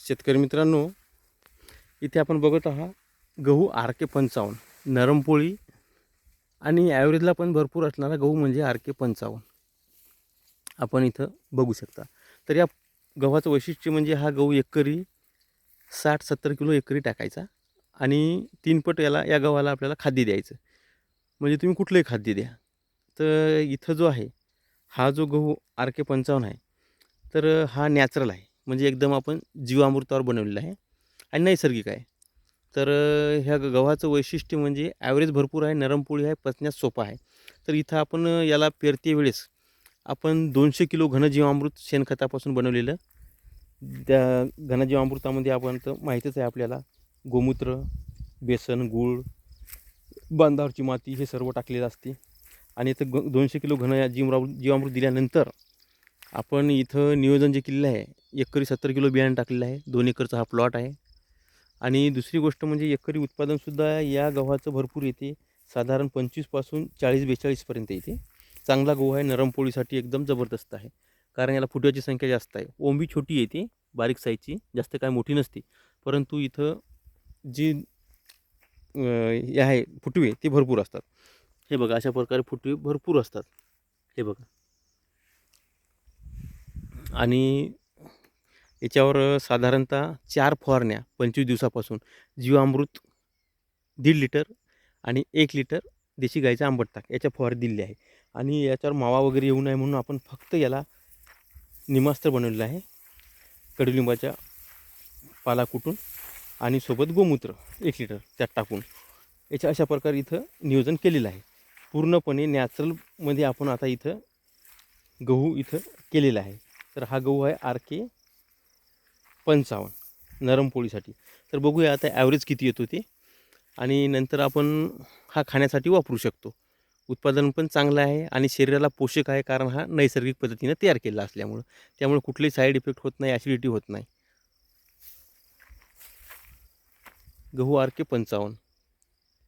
शेतकरी मित्रांनो इथे आपण बघत आहात गहू आर के पंचावन्न नरम पोळी आणि ॲव्हरेजला पण भरपूर असणारा गहू म्हणजे आर के पंचावन्न. आपण इथं बघू शकता. तर या गव्हाचं वैशिष्ट्य म्हणजे हा गहू एकरी साठ सत्तर किलो एकरी टाकायचा आणि तीन पट याला या गव्हाला आपल्याला खाद्य द्यायचं. म्हणजे तुम्ही कुठलंही खाद्य द्या. तर इथं जो आहे हा जो गहू आर के पंचावन्न आहे तर हा नॅचरल आहे. म्हणजे एकदम आपण जीवामृतावर बनवलेला आहे. आणि नैसर्गिक आहे. तर ह्या गव्हाचं वैशिष्ट्य म्हणजे ॲव्हरेज भरपूर आहे नरम पोळी आहे पचण्यास सोपा आहे. तर इथं आपण याला पेरते वेळेस आपण दोनशे किलो घनजीवामृत शेणखतापासून बनवलेलं. त्या घनजीवामृतामध्ये आपण तर माहीतच आहे आपल्याला गोमूत्र बेसन गूळ बांधावरची माती हे सर्व टाकलेलं असते. आणि इथं ग दोनशे किलो घन जीवामृत जीवामृत दिल्यानंतर आपण इथं नियोजन जे केलेलं आहे एकरी सत्तर किलो बियाणं टाकलेलं आहे. दोन एकरचा हा प्लॉट आहे. आणि दुसरी गोष्ट म्हणजे एकरी उत्पादनसुद्धा या गव्हाचं भरपूर येते. साधारण पंचवीसपासून चाळीस बेचाळीसपर्यंत येते. चांगला गहू आहे. नरम पोळीसाठी एकदम जबरदस्त आहे. कारण याला फुटव्याची संख्या जास्त आहे. ओंबी छोटी येते. बारीक साईजची. जास्त काय मोठी नसते. परंतु इथं जी हे आहे फुटवे ते भरपूर असतात. हे बघा अशा प्रकारे फुटवे भरपूर असतात. हे बघा. आणि याच्यावर साधारणतः चार फवारण्या पंचवीस दिवसापासून. जीवामृत दीड लिटर आणि एक लिटर देशी गाईचा आंबट ताक याच्या फवार दिलेली आहे. आणि याच्यावर मावा वगैरे येऊ नये म्हणून आपण फक्त याला निमास्त्र बनवलेलं आहे. कडुलिंबाच्या पाला कुटून आणि सोबत गोमूत्र एक लिटर त्यात टाकून. याच्या अशा प्रकारे इथं नियोजन केलेलं आहे. पूर्णपणे नॅचरलमध्ये आपण आता इथं गहू इथं केलेला आहे. तर हा गहू आहे आर के पंचावन्न नरम पोळीसाठी. तर बघूया आता ॲव्हरेज किती येतो ते. आणि नंतर आपण हा खाण्यासाठी वापरू शकतो. उत्पादन पण चांगलं आहे आणि शरीराला पोषक आहे कारण हा नैसर्गिक पद्धतीनं तयार केलेला असल्यामुळं. त्यामुळे कुठलेही साईड इफेक्ट होत नाही ॲसिडिटी होत नाही. गहू आर के पंचावन्न.